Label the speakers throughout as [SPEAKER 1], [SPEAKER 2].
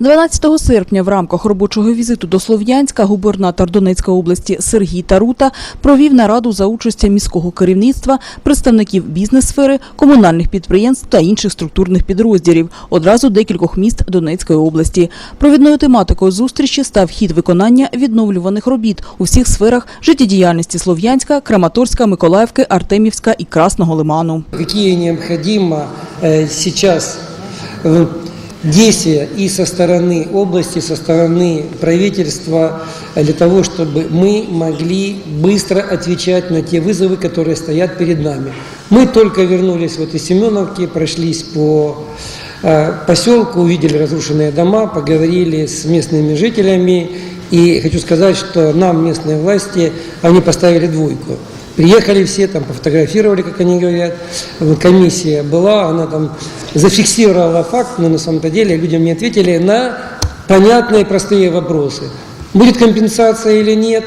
[SPEAKER 1] 12 серпня в рамках робочого візиту до Слов'янська губернатор Донецької області Сергій Тарута провів нараду за участю міського керівництва, представників бізнес-сфери, комунальних підприємств та інших структурних підрозділів одразу декількох міст Донецької області. Провідною тематикою зустрічі став хід виконання відновлюваних робіт у всіх сферах життєдіяльності Слов'янська, Краматорська, Миколаївки, Артемівська і Красного Лиману.
[SPEAKER 2] Необходимо э, сейчас э, действия и со стороны области, со стороны правительства для того, чтобы мы могли быстро отвечать на те вызовы, которые стоят перед нами. Мы только вернулись вот из Семеновки, прошлись по э, поселку, увидели разрушенные дома, поговорили с местными жителями. И хочу сказать, что нам местные власти, они поставили двойку. Приехали все, там пофотографировали, как они говорят. Вот Комиссия была, она там зафиксировала факт, но на самом-то деле людям не ответили на понятные простые вопросы. Будет компенсация или нет?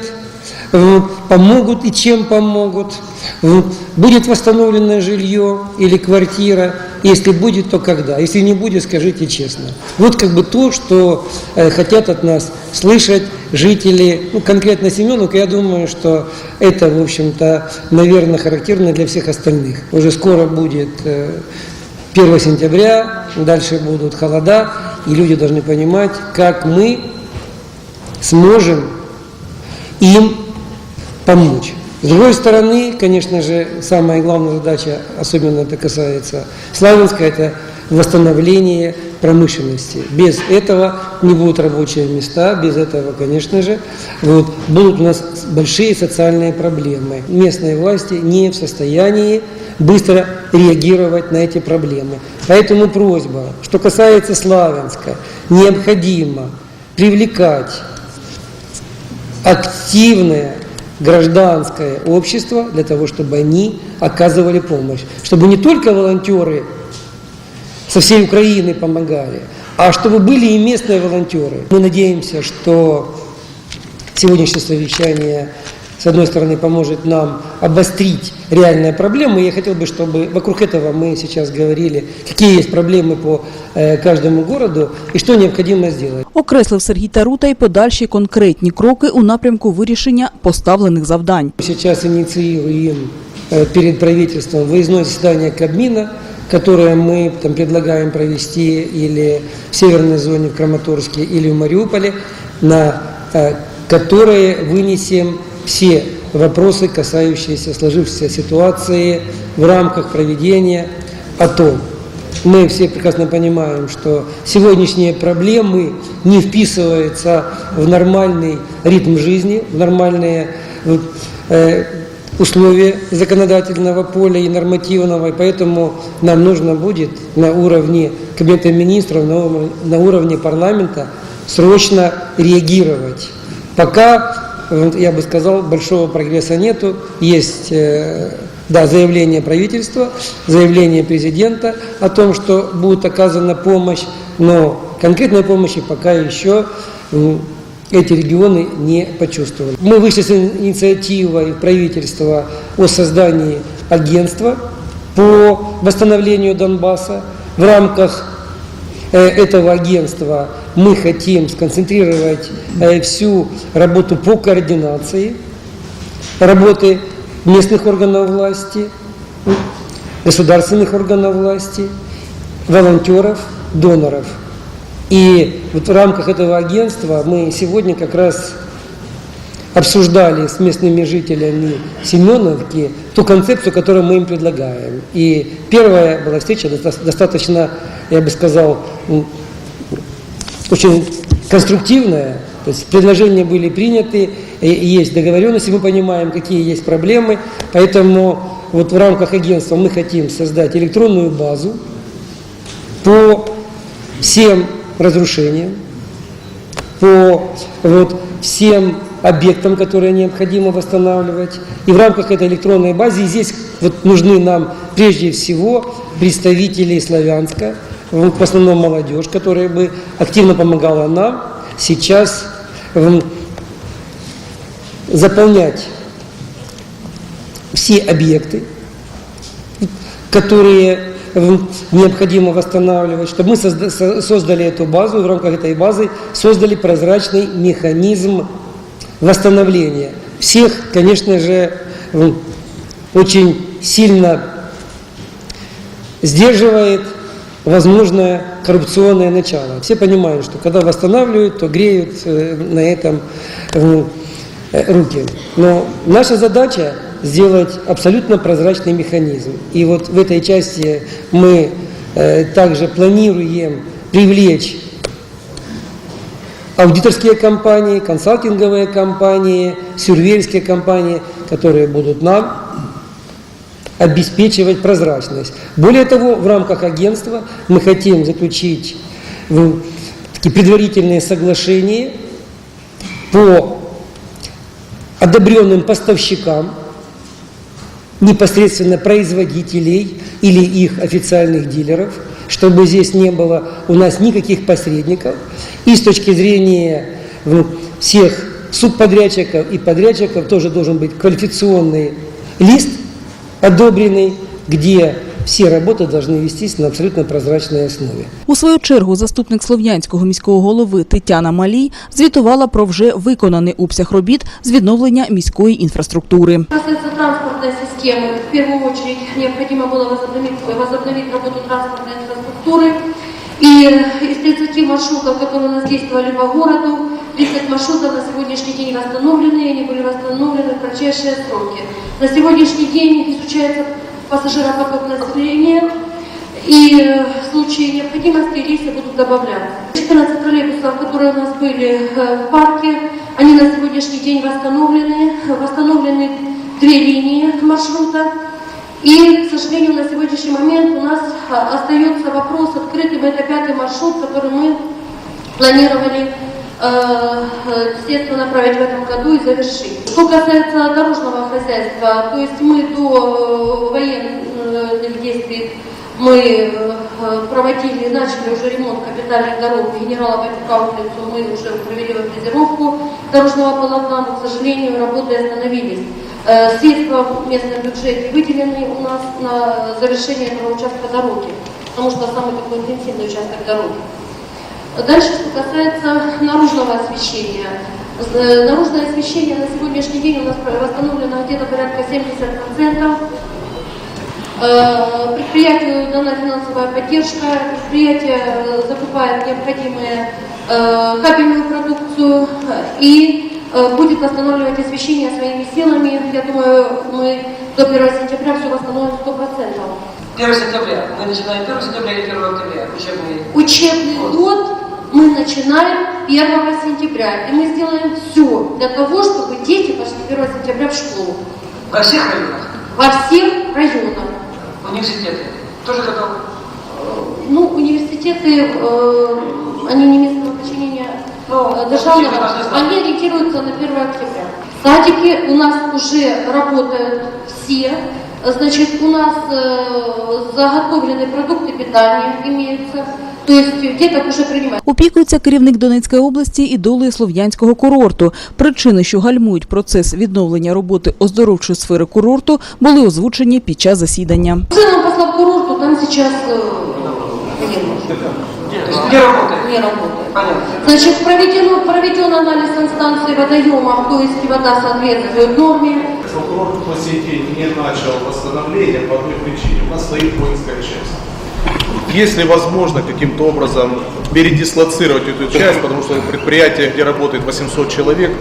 [SPEAKER 2] Вот, Помогут и чем помогут? Вот, Будет восстановлено жилье или квартира? Если будет, то когда? Если не будет, скажите честно. Вот как бы то, что э, хотят от нас слышать жители, ну, конкретно Семеновка, я думаю, что это, в общем-то, наверное, характерно для всех остальных. Уже скоро будет э, 1 сентября, дальше будут холода, и люди должны понимать, как мы сможем им помочь. С другой стороны, конечно же, самая главная задача, особенно это касается Славянска, это восстановление промышленности. Без этого не будут рабочие места, без этого, конечно же, вот, будут у нас большие социальные проблемы. Местные власти не в состоянии быстро реагировать на эти проблемы. Поэтому просьба, что касается Славянска, необходимо привлекать активное гражданское общество для того, чтобы они оказывали помощь. Чтобы не только волонтеры со всей Украины помогали, а чтобы были и местные волонтеры. Мы надеемся, что сегодняшнее совещание, с одной стороны, поможет нам обострить реальные проблемы. Я хотел бы, чтобы вокруг этого мы сейчас говорили, какие есть проблемы по э, каждому городу и что необходимо сделать.
[SPEAKER 1] Окреслив Сергій Тарута й подальші конкретні кроки у напрямку вирішення поставлених завдань.
[SPEAKER 2] Сейчас инициируем э, перед правительством выездное заседание Кабмина, которое мы там, предлагаем провести или в северной зоне в Краматорске, или в Мариуполе, на э, которое вынесем все вопросы, касающиеся сложившейся ситуации в рамках проведения АТО. Мы все прекрасно понимаем, что сегодняшние проблемы не вписываются в нормальный ритм жизни, в нормальные э, условия законодательного поля и нормативного, и поэтому нам нужно будет на уровне Кабинета министров, на уровне, на уровне парламента срочно реагировать. Пока, я бы сказал, большого прогресса нету. Есть э, да, заявление правительства, заявление президента о том, что будет оказана помощь, но конкретной помощи пока еще эти регионы не почувствовали. Мы вышли с инициативой правительства о создании агентства по восстановлению Донбасса. В рамках э, этого агентства мы хотим сконцентрировать э, всю работу по координации работы местных органов власти, государственных органов власти, волонтеров, доноров. И вот в рамках этого агентства мы сегодня как раз обсуждали с местными жителями Семеновки ту концепцию, которую мы им предлагаем. И первая была встреча доста- достаточно, я бы сказал, очень конструктивная. То есть предложения были приняты, есть договоренности, мы понимаем, какие есть проблемы. Поэтому вот в рамках агентства мы хотим создать электронную базу по всем разрушениям, по вот, всем объектам, которые необходимо восстанавливать. И в рамках этой электронной базы здесь вот нужны нам прежде всего представители Славянска, в основном молодежь, которая бы активно помогала нам сейчас м, заполнять все объекты, которые необходимо восстанавливать, чтобы мы созда- со- создали эту базу, в рамках этой базы создали прозрачный механизм восстановления. Всех, конечно же, очень сильно сдерживает возможное коррупционное начало. Все понимают, что когда восстанавливают, то греют э, на этом э, руки. Но наша задача сделать абсолютно прозрачный механизм. И вот в этой части мы э, также планируем привлечь аудиторские компании, консалтинговые компании, сюрвейерские компании, которые будут нам обеспечивать прозрачность. Более того, в рамках агентства мы хотим заключить такие предварительные соглашения по одобренным поставщикам, непосредственно производителей или их официальных дилеров, чтобы здесь не было у нас никаких посредников. И с точки зрения ну, всех субподрядчиков и подрядчиков тоже должен быть квалификационный лист, одобренный, где все работы должны вестись на абсолютно прозрачной основе.
[SPEAKER 1] У свою чергу заступник слов'янського міського голови Тетяна Малій звітувала про вже виконаний обсяг робіт з відновлення міської інфраструктури.
[SPEAKER 3] Что касается транспортной системы, в первую очередь необходимо было возобновить, возобновить работу транспортной инфраструктуры. И из 30 маршрутов, которые у нас действовали по городу, 30 маршрутов на сегодняшний день восстановлены, и они были восстановлены в кратчайшие сроки. На сегодняшний день изучается пассажиропоток населения, и э, в случае необходимости рейсы будут добавляться. 14 троллейбусов, которые у нас были э, в парке, они на сегодняшний день восстановлены. Восстановлены две линии маршрута. И, к сожалению, на сегодняшний момент у нас а, остается вопрос открытым. Это пятый маршрут, который мы планировали э, э, средства направить в этом году и завершить. Что касается дорожного хозяйства, то есть мы до э, военных действий мы э, проводили, начали уже ремонт капитальных дорог генерала Батюка улицу, мы уже провели фрезеровку дорожного полотна, но, к сожалению, работы остановились. Э, Средства в местном бюджете выделены у нас на завершение этого участка дороги, потому что самый такой интенсивный участок дороги. Дальше, что касается наружного освещения. Э, Наружное освещение на сегодняшний день у нас восстановлено где-то порядка 70%. Э, Предприятию дана финансовая поддержка, предприятие э, закупает необходимые кабельную продукцию и будет восстанавливать освещение своими силами. Я думаю, мы до 1 сентября все восстановим 100%.
[SPEAKER 2] 1 сентября. Мы начинаем 1 сентября или 1 октября учебный
[SPEAKER 3] Учебный мы начинаем 1 сентября, и мы сделаем все для того, чтобы дети пошли 1 сентября в школу.
[SPEAKER 2] во всех районах.
[SPEAKER 3] Во всех районах.
[SPEAKER 2] Университеты тоже готовы.
[SPEAKER 3] Ну, университеты, э, они не местного подчинения
[SPEAKER 2] Ну,
[SPEAKER 3] э, державного, они ориентируются на 1 октября. Садики у нас уже работают все. Значит, у нас э, заготовлены продукты питания имеются. То есть деток уже принимают.
[SPEAKER 1] Опікується керівник Донецької області і долею слов'янського курорту. Причини, що гальмують процес відновлення роботи оздоровчої сфери курорту, були озвучені під час засідання.
[SPEAKER 3] В целом по Славкурорту там
[SPEAKER 2] То есть не работает.
[SPEAKER 3] не работает.
[SPEAKER 2] Понятно.
[SPEAKER 3] Значит, проведено, проведен анализ инстанции водоемов, то есть вода соответствует норме.
[SPEAKER 4] Прокурор по сей день не начал восстановление по одной причине. У нас стоит воинская часть. Если возможно каким-то образом передислоцировать эту часть, потому что предприятие, где работает 800 человек,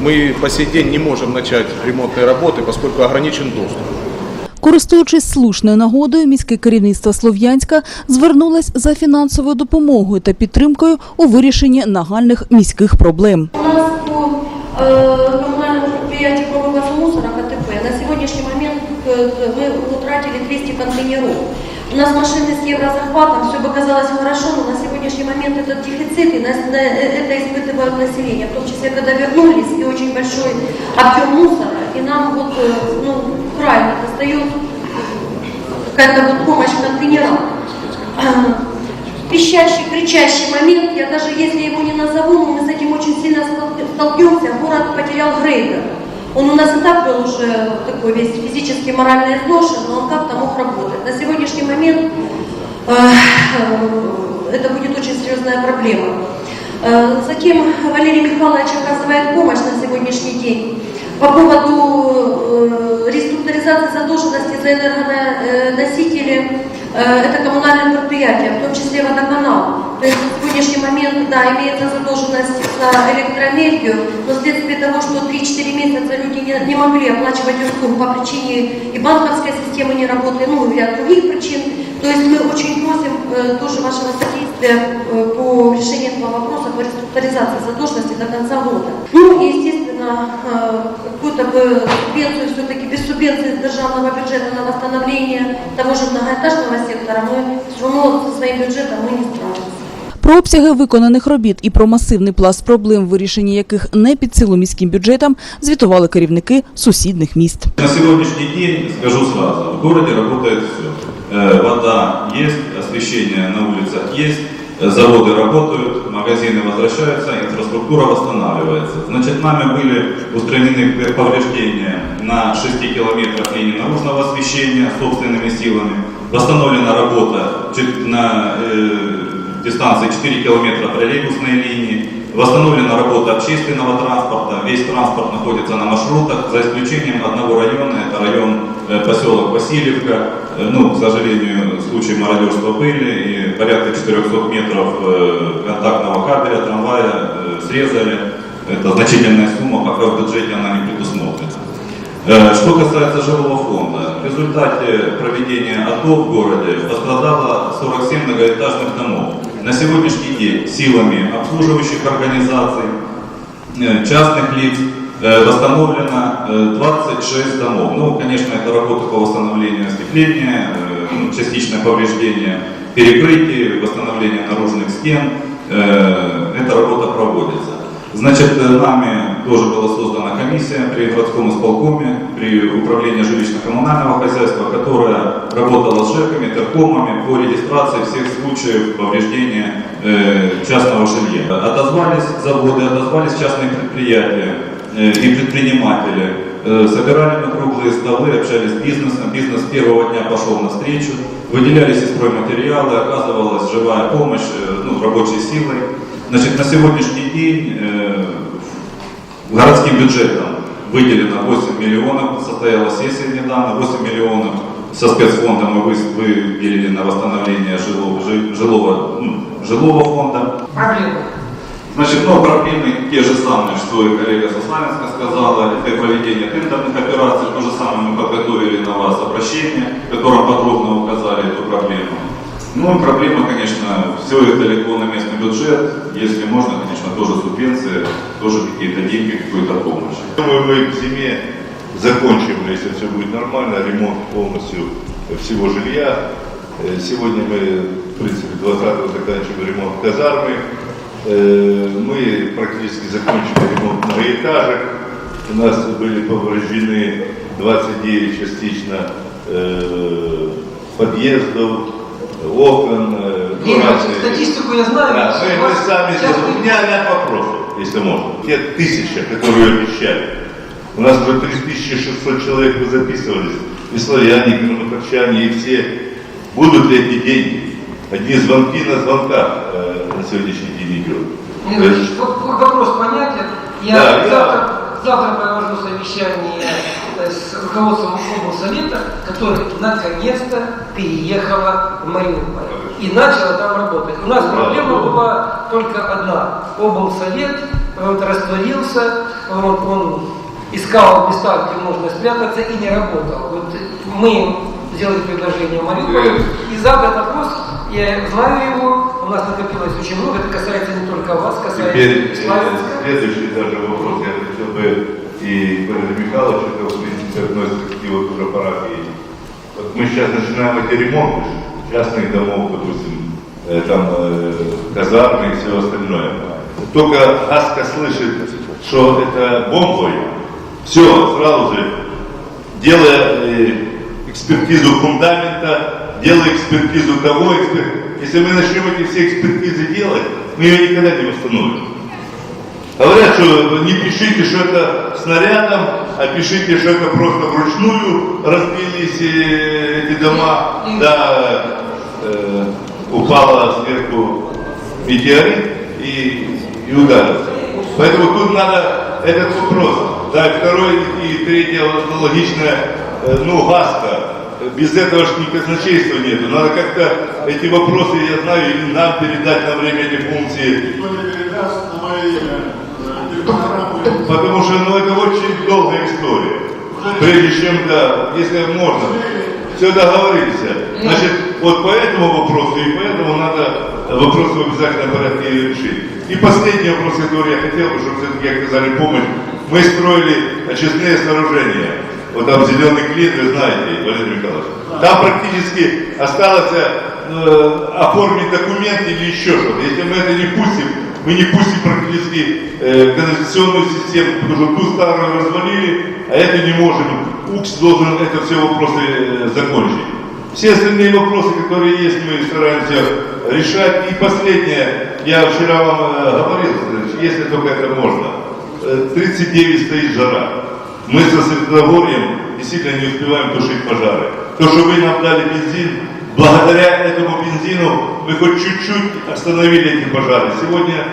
[SPEAKER 4] мы по сей день не можем начать ремонтные работы, поскольку ограничен доступ.
[SPEAKER 1] Користуючись слушною нагодою, міське керівництво Слов'янська звернулось за фінансовою допомогою та підтримкою у вирішенні нагальних міських проблем.
[SPEAKER 3] У нас по нас машины с еврозахватом, все бы казалось хорошо, но на сегодняшний момент этот дефицит, и нас- на- э, это испытывают население, в том числе, когда вернулись, и очень большой объем мусора, и нам вот, э, ну, крайне достает какая-то вот помощь контейнерам. пищащий, кричащий момент, я даже если его не назову, мы с этим очень сильно стол- столкнемся, город потерял грейдер. Он у нас и так был уже такой весь физически, морально изношен, но он как-то мог работать. На сегодняшний момент э, э, это будет очень серьезная проблема. Э, Затем Валерий Михайлович оказывает помощь на сегодняшний день. По поводу э, реструктуризации задолженности за энергоносители, это коммунальное предприятие, в том числе водоканал. То есть на сегодняшний момент, да, имеется задолженность за электроэнергию, но вследствие того, что 3-4 месяца люди не, не могли оплачивать услугу по причине и банковской системы не работает, ну и ряд других причин, то есть мы очень просим э, тоже вашего содействия э, по решению этого вопроса, по реструктуризации задолженности до конца года. Ну и, естественно, э, какую-то бы субвенцию, все-таки без субвенции из державного бюджета на восстановление того же многоэтажного сектора, мы все равно со своим бюджетом мы не справимся.
[SPEAKER 1] Про обсяги виконаних робіт і про масивний пласт проблем, вирішення яких не під силу міським бюджетам, звітували керівники сусідних міст.
[SPEAKER 5] На сегодняшний день, скажу сразу, в городе работает все. Вода есть, освещение на улицах есть, э, заводы работают, Магазины возвращаются, инфраструктура восстанавливается. Значит, нами были устранены повреждения на 6 километрах линии наружного освещения собственными силами. Восстановлена работа на э, дистанции 4 километра троллейбусной линии. Восстановлена работа общественного транспорта. Весь транспорт находится на маршрутах, за исключением одного района, это район э, поселок Васильевка. Э, Ну, к сожалению, случаи мародерства были, и порядка 400 метров э, контактного кабеля, трамвая э, срезали. Это значительная сумма, пока в бюджете она не предусмотрена. Э, Что касается жилого фонда, в результате проведения АТО в городе пострадало 47 многоэтажных домов. На сегодняшний день силами обслуживающих организаций, частных лиц восстановлено э, 26 домов. Ну, конечно, это работа по восстановлению остекления, частичное повреждение перекрытий, восстановление наружных стен. Э, Эта работа проводится. Значит, э, нами тоже была создана комиссия при городском исполкоме, при управлении жилищно-коммунального хозяйства, которая работала с ЖЭКами, теркомами по регистрации всех случаев повреждения э, частного жилья. Отозвались заводы, отозвались частные предприятия э, и предприниматели. Э, Собирали мы круглые столы, общались с бизнесом. Бизнес первого дня пошел навстречу. Выделялись из стройматериалы, оказывалась живая помощь э, ну, рабочей силой. Значит, на сегодняшний день э, городским бюджетом выделено 8 миллионов, состоялась сессия недавно, 8 миллионов со спецфонда мы вы- выделили на восстановление жилого, жи- жилого, ну, жилого фонда.
[SPEAKER 6] Проблемы.
[SPEAKER 5] Значит, ну, проблемы те же самые, что и коллега Сославинска сказала, это проведение тендерных операций, то же самое мы подготовили на вас обращение, в котором подробно указали эту проблему. Ну и проблема, конечно, все это легло на местный бюджет, если можно, конечно, тоже субвенции, тоже какие-то деньги, какую-то помощь.
[SPEAKER 7] Думаю, мы к зиме закончим, если все будет нормально, ремонт полностью всего жилья. Э, Сегодня мы, в принципе, 20-го заканчиваем ремонт казармы. Э, Мы практически закончили ремонт многоэтажек. У нас были повреждены 29 частично э, подъездов, окон. э, разные.
[SPEAKER 6] статистику я знаю.
[SPEAKER 7] Да, мы, мы сами сделаем. У меня ряд вопросов, если можно. Те тысячи, которые обещали. У нас уже 3600 человек вы записывались. И славяне, и краматорчане, и все. Будут ли эти деньги? Одни звонки на звонках э, на сегодняшний день идет.
[SPEAKER 6] В- в- вопрос понятен. Я
[SPEAKER 7] Да, я-
[SPEAKER 6] завтра, завтра провожу совещание э, с руководством облсовета, который наконец-то переехала в Мариуполь и начала там работать. У нас проблема была только одна. Облсовет вот, растворился, вот, он искал места, где можно спрятаться и не работал. Вот мы сделали предложение в Мариуполе и задали вопрос, я знаю его, у нас накопилось очень много, это касается не только вас, касается
[SPEAKER 7] Теперь
[SPEAKER 6] и
[SPEAKER 7] э,
[SPEAKER 6] Славянска.
[SPEAKER 7] следующий даже вопрос. Я хотел бы и Валерий Михайлович, это в принципе относится к его тоже парафии. Вот мы сейчас начинаем эти ремонты частных домов, допустим, э, там э, казармы и все остальное. Только Аска слышит, что это бомбой, все, сразу же, делая э, экспертизу фундамента, делая экспертизу того, экспер- если мы начнем эти все экспертизы делать, мы ее никогда не восстановим. Говорят, что не пишите, что это снарядом, а пишите, что это просто вручную разбились э, эти дома, да, э, упала сверху метеорит и, и ударился. Поэтому тут надо этот вопрос. Да, и второй и третье логичное, э, ну, гаска. Без этого ж ни казначейства нету. Надо как-то эти вопросы, я знаю, или нам передать на время эти функции. Потому что ну, это очень долгая история. Прежде чем, да, если можно, все договорились. Значит, вот по этому вопросу и поэтому надо вопрос в обязательном порядке решить. И последний вопрос, который я хотел бы, чтобы все-таки оказали помощь. Мы строили очистные сооружения. Вот там зеленый клин, вы знаете, Валерий Николаевич. Там практически осталось э, оформить документ или еще что-то. Если мы это не пустим, мы не пустим практически э, канализационную систему, потому что ту старую развалили, а это не можем. УКС должен это все вопросы э, закончить. Все остальные вопросы, которые есть, мы стараемся решать. И последнее, я вчера вам э, говорил, если только это можно, Э, 39 стоит жара. Мы со Средногорьем действительно не успеваем тушить пожары. То, что вы нам дали бензин, благодаря этому бензину мы хоть чуть-чуть остановили эти пожары. Сегодня,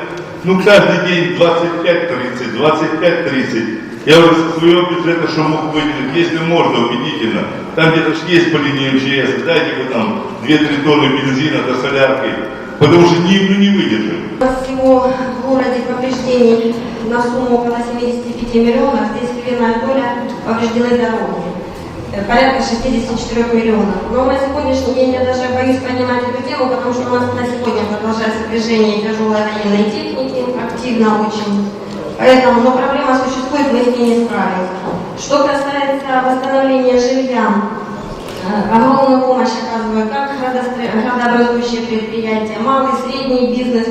[SPEAKER 7] ну, каждый день 25-30, 25-30. Я уже со своего бюджета, что мог выделить, если можно, убедительно. Там где-то есть по линии МЧС, дайте вы там 2-3 тонны бензина до солярки, потому что не, ну, не выдержим.
[SPEAKER 8] Всего в городе повреждений на сумму около 75 миллионов, здесь львиная доля повреждены дороги, э, порядка 64 миллионов. Но на сегодняшний день я даже боюсь поднимать эту тему, потому что у нас на сегодня продолжается движение тяжелой военной техники, активно очень. Поэтому, но проблема существует, мы с ней не справимся. Что касается восстановления жилья, Огромную помощь оказывают как градообразующие предприятия, малый и средний бизнес,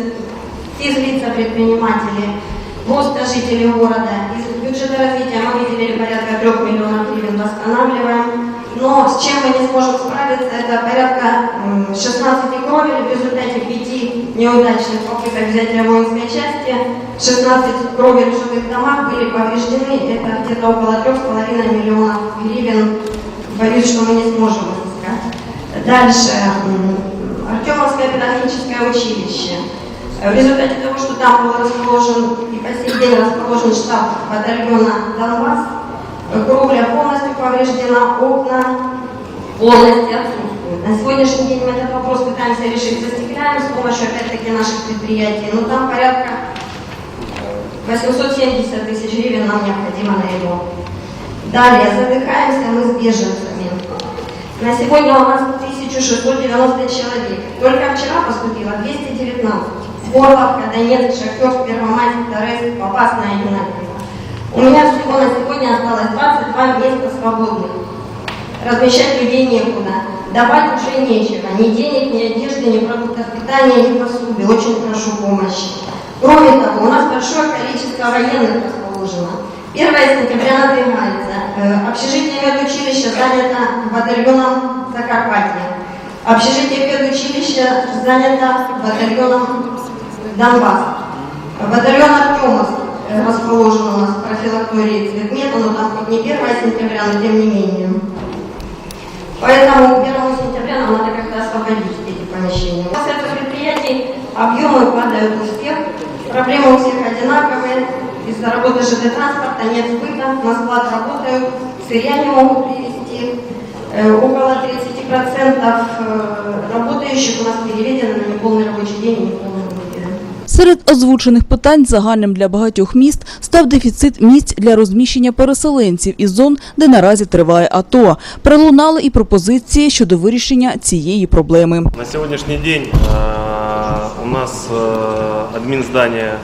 [SPEAKER 8] физлица предприниматели, просто жители города. Из бюджета развития мы выделили порядка 3 миллионов гривен, восстанавливаем. Но с чем мы не сможем справиться, это порядка м, 16 кровель в результате пяти неудачных попыток взятия воинской части. 16 кровель в жилых домах были повреждены, это где-то около 3,5 миллионов гривен Боюсь, что мы не сможем изыскать. Дальше. Артемовское педагогическое училище. В результате того, что там был расположен и по сей день расположен штаб батальона Донбасс, кровля полностью повреждена, окна полностью отсутствуют. На сегодняшний день мы этот вопрос пытаемся решить, застекляем с помощью, опять-таки, наших предприятий, но там порядка 870 тысяч гривен нам необходимо на ремонт. Далее, задыхаемся мы с беженцами. На сегодня у нас 1690 человек. Только вчера поступило 219. Горловка, Донецк, Шахтерск, Первомайск, Торецк, Попасная, Юнакиево. У меня всего на сегодня осталось 22 места свободных. Размещать людей некуда. Давать уже нечего. Ни денег, ни одежды, ни продуктов питания, ни посуды. Очень прошу помощи. Кроме того, у нас большое количество военных расположено. 1 сентября надвигается. Э, Общежитие медучилища занято батальоном Закарпатья. Общежитие педучилища занято батальоном Донбасс. Батальон Артемовск э, расположен у нас в профилактории цветмета, но там хоть не 1 сентября, но тем не менее. Поэтому 1 сентября нам надо как-то освободить эти помещения. Что касается предприятий, объемы падают у всех, проблемы у всех одинаковые. Из-за работы ЖД транспорта нет сбыта, на склад работают, сырья не могут привезти. Э, Около 30% э, работающих у нас переведено на неполный рабочий день и неполный рабочий день.
[SPEAKER 1] Серед озвучених питань загальним для багатьох міст став дефіцит місць для розміщення переселенців із зон, де наразі триває АТО. Пролунали і пропозиції щодо вирішення цієї проблеми.
[SPEAKER 9] На сегодняшний день э, у нас э, админ здания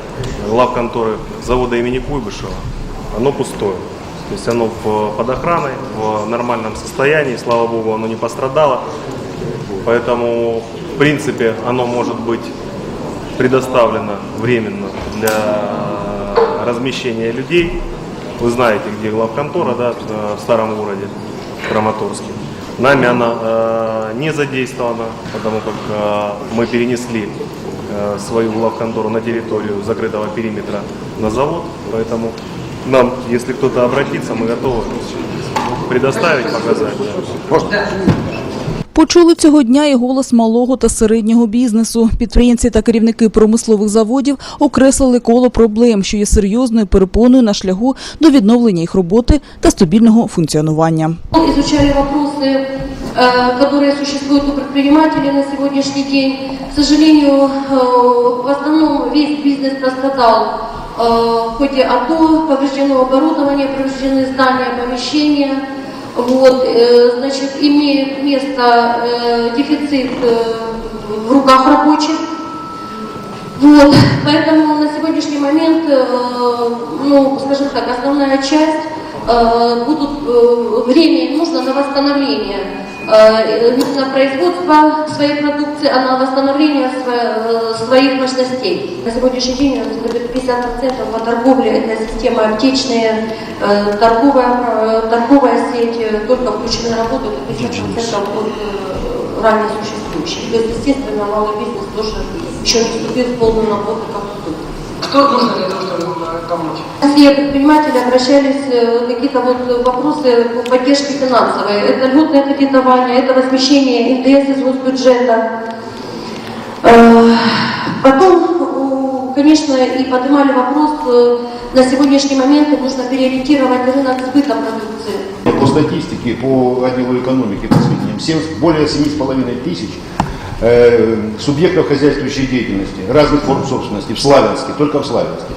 [SPEAKER 9] главконторы завода имени Куйбышева, оно пустое. То есть оно в- под охраной, в нормальном состоянии, слава богу, оно не пострадало. Поэтому, в принципе, оно может быть предоставлено временно для размещения людей. Вы знаете, где главконтора, да, в старом городе Краматорске. Нами она э, не задействована, потому как э, мы перенесли э, свою главконтору на территорию закрытого периметра на завод, поэтому нам, если кто-то обратится, мы готовы предоставить, показать. да.
[SPEAKER 1] Почули цього дня і голос малого та середнього бізнесу. Підприємці та керівники промислових заводів окреслили коло проблем, що є серйозною перепоною на шляху до відновлення їх роботи та стабільного функціонування.
[SPEAKER 3] Изучали вопросы, э, которые существуют у предпринимателей на сегодняшний день. К сожалению, э, в основном весь бизнес пострадал э, в ходе АТО, повреждено оборудование, повреждены здания, помещения. Вот, э, значит, имеет место э, дефицит э, в руках рабочих. Вот, поэтому на сегодняшний момент, ну, скажем так, основная часть будут время нужно на восстановление на производство своей продукции, а на восстановление э, своих мощностей. На сегодняшний день э, где-то 50% по торговле это система аптечная, э, торговая, э, торговая сеть, э, только включены работу, это 50% от э, ранее существующих. То есть, естественно, малый бизнес тоже еще не вступил в полную работу, как тут.
[SPEAKER 6] Кто нужно для того, чтобы э, помочь?
[SPEAKER 3] Все предприниматели обращались, э, какие-то вот вопросы по поддержке финансовой. Это льготное кредитование, это возмещение НДС из госбюджета. Э, Потом, конечно, и поднимали вопрос, на сегодняшний момент нужно переориентировать рынок сбыта продукции.
[SPEAKER 10] По статистике, по отделу экономики, по сведениям, 7 более 7,5 тысяч э, субъектов хозяйствующей деятельности, разных форм собственности в Славянске, только в Славянске.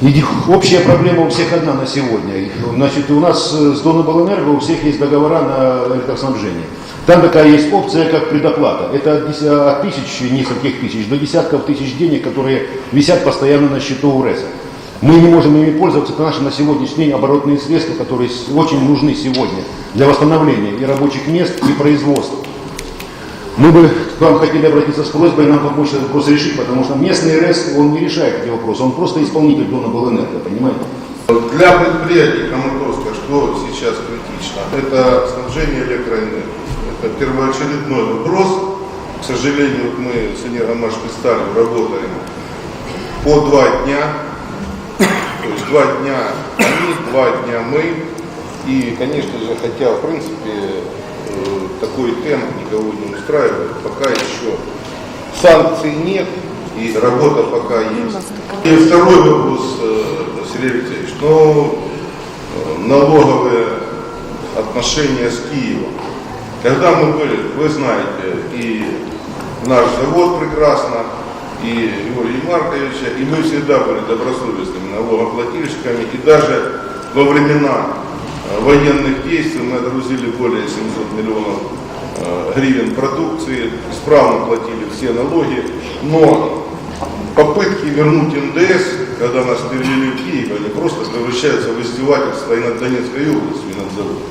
[SPEAKER 10] И общая проблема у всех одна на сегодня. Значит, у нас э, с Донобалэнерго у всех есть договора на электроснабжение. Там такая есть опция, как предоплата. Это от, от тысяч, нескольких тысяч, до десятков тысяч денег, которые висят постоянно на счету у. Мы не можем ими пользоваться, это наши на сегодняшний день оборотные средства, которые очень нужны сегодня для восстановления и рабочих мест, и производства. Мы бы к вам хотели обратиться с просьбой нам помочь этот вопрос решить, потому что местный РЭС, он не решает эти вопросы, он просто исполнитель Дона Белэнерго, понимаете?
[SPEAKER 11] Для предприятий Краматорска что сейчас критично? Это снабжение электроэнергией. Это первоочередной вопрос. К сожалению, вот мы с Энергомаш Кристаллем работаем по два дня. То есть два дня они, два дня мы. И, конечно же, хотя, в принципе, такой темп никого не устраивает, пока еще санкций нет и работа пока есть. И второй вопрос, э, Сергей Алексеевич, ну, э, налоговые отношения с Киевом. Когда мы были, вы знаете, и наш завод прекрасно, и Юрия Марковича, и мы всегда были добросовестными налогоплательщиками, и даже во времена э, военных действий мы отгрузили более 700 миллионов э, гривен продукции, исправно платили все налоги, но попытки вернуть НДС, когда нас перевели в Киев, они просто превращаются в издевательство и над Донецкой областью, и над заводом.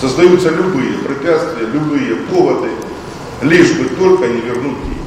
[SPEAKER 11] Создаются любые препятствия, любые поводы, лишь бы только не вернуть Киев.